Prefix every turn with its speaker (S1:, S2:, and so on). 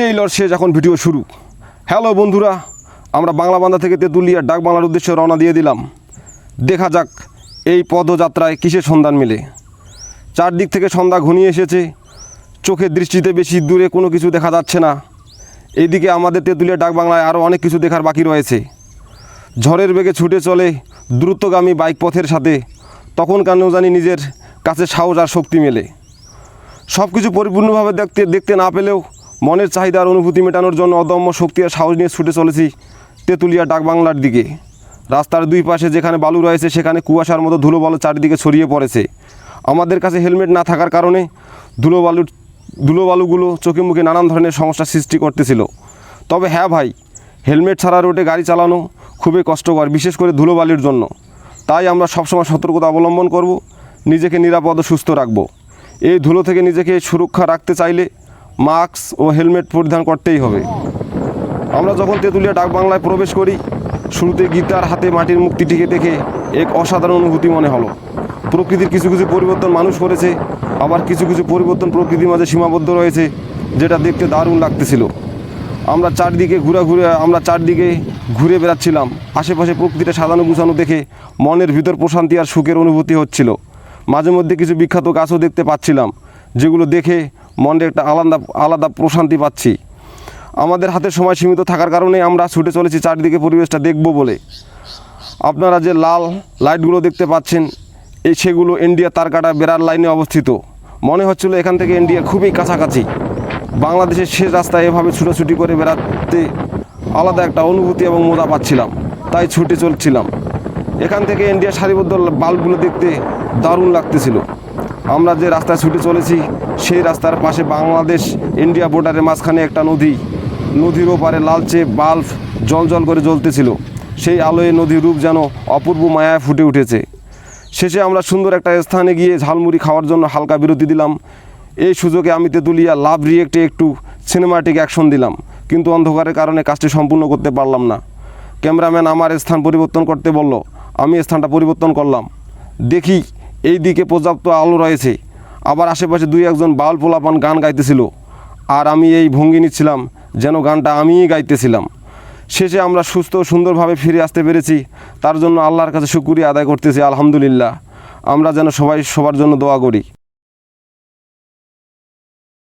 S1: Taylor শেষ এখন video শুরু, হ্যালো বন্ধুরা, আমরা বাংলা বান্ধা থেকে তেঁতুলিয়া ডাক বাংলার উদ্দেশ্যে রওনা দিয়ে দিলাম। দেখা যাক এই পদযাত্রায় কিসের সন্ধান মেলে। চারদিক থেকে সন্ধ্যা ঘনিয়ে এসেছে, চোখের দৃষ্টিতে বেশি দূরে কোনো কিছু দেখা যাচ্ছে না। এইদিকে আমাদের তেঁতুলিয়া ডাক বাংলায় আরও অনেক কিছু দেখার বাকি রয়েছে। ঝড়ের বেগে ছুটে চলে দ্রুতগামী বাইক পথের সাথে তখন কেন জানি নিজের কাছে সাহস আর শক্তি মেলে। সব কিছু পরিপূর্ণভাবে দেখতে দেখতে না পেলেও মনের চাহিদার অনুভূতি মেটানোর জন্য অদম্য শক্তি আর সাহস নিয়ে ছুটে চলেছি তেঁতুলিয়া ডাকবাংলার দিকে। রাস্তার দুই পাশে যেখানে বালু রয়েছে, সেখানে কুয়াশার মতো ধুলো বালু চারিদিকে ছড়িয়ে পড়েছে। আমাদের কাছে হেলমেট না থাকার কারণে ধুলো বালুর, ধুলো বালুগুলো চোখে মুখে নানান ধরনের সমস্যার সৃষ্টি করতেছিল। তবে হ্যাঁ ভাই, হেলমেট ছাড়া রোডে গাড়ি চালানো খুবই কষ্টকর, বিশেষ করে ধুলোবালির জন্য। তাই আমরা সবসময় সতর্কতা অবলম্বন করব, নিজেকে নিরাপদ সুস্থ রাখব। এই ধুলো থেকে নিজেকে সুরক্ষা রাখতে চাইলে মাস্ক ও হেলমেট পরিধান করতেই হবে। আমরা যখন তেঁতুলিয়া ডাক বাংলায় প্রবেশ করি, শুরুতে গীতার হাতে মাটির মুক্তিটিকে দেখে এক অসাধারণ অনুভূতি মনে হলো। প্রকৃতির কিছু কিছু পরিবর্তন মানুষ করেছে, আবার কিছু কিছু পরিবর্তন প্রকৃতির মাঝে সীমাবদ্ধ রয়েছে, যেটা দেখতে দারুণ লাগতেছিল। আমরা চারদিকে ঘুরে ঘুরে, আমরা চারদিকে ঘুরে বেড়াচ্ছিলাম। আশেপাশে প্রকৃতিটা সাজানো গুছানো দেখে মনের ভিতর প্রশান্তি আর সুখের অনুভূতি হচ্ছিল। মাঝে মধ্যে কিছু বিখ্যাত গাছও দেখতে পাচ্ছিলাম, যেগুলো দেখে মনে একটা আলাদা আলাদা প্রশান্তি পাচ্ছি। আমাদের হাতে সময় সীমিত থাকার কারণে আমরা ছুটে চলেছি চারিদিকে পরিবেশটা দেখব বলে। আপনারা যে লাল লাইটগুলো দেখতে পাচ্ছেন, এই সেগুলো ইন্ডিয়া তারকাটা বেড়ার লাইনে অবস্থিত। মনে হচ্ছিল এখান থেকে ইন্ডিয়া খুবই কাছাকাছি। বাংলাদেশের শেষ রাস্তায় এভাবে ছুটোছুটি করে বেড়াতে আলাদা একটা অনুভূতি এবং মজা পাচ্ছিলাম, তাই ছুটে চলছিলাম। এখান থেকে ইন্ডিয়া সারিবদ্ধ বাল্বগুলো দেখতে দারুণ লাগতেছিল। আমরা যে রাস্তায় ছুটে চলেছি, সেই রাস্তার পাশে বাংলাদেশ ইন্ডিয়া বর্ডারের মাঝখানে একটা নদী। নদীর ওপারে লালচে বাল্ব জল জল করে জ্বলতেছিল। সেই আলোয় নদীর রূপ যেন অপূর্ব মায়ায় ফুটে উঠেছে। শেষে আমরা সুন্দর একটা স্থানে গিয়ে ঝালমুড়ি খাওয়ার জন্য হালকা বিরতি দিলাম। এই সুযোগে আমি তেঁতুলিয়া লাভ রিয়েক্টে একটু সিনেমাটিক অ্যাকশন দিলাম। কিন্তু অন্ধকারের কারণে কাজটি সম্পূর্ণ করতে পারলাম না। ক্যামেরাম্যান আমার স্থান পরিবর্তন করতে বলল, আমি স্থানটা পরিবর্তন করলাম। দেখি এই দিকে পর্যাপ্ত আলো রয়েছে। আবার আশেপাশে দুই একজন বাউল পোলাপান গান গাইতেছিল। আর আমি এই ভঙ্গি নিচ্ছিলাম যেন গানটা আমিই গাইতেছিলাম। শেষে আমরা সুস্থ সুন্দরভাবে ফিরে আসতে পেরেছি। তার জন্য আল্লাহর কাছে শুকুরিয়া আদায় করতেছি, আলহামদুলিল্লাহ। আমরা যেন সবাই সবার জন্য দোয়া করি।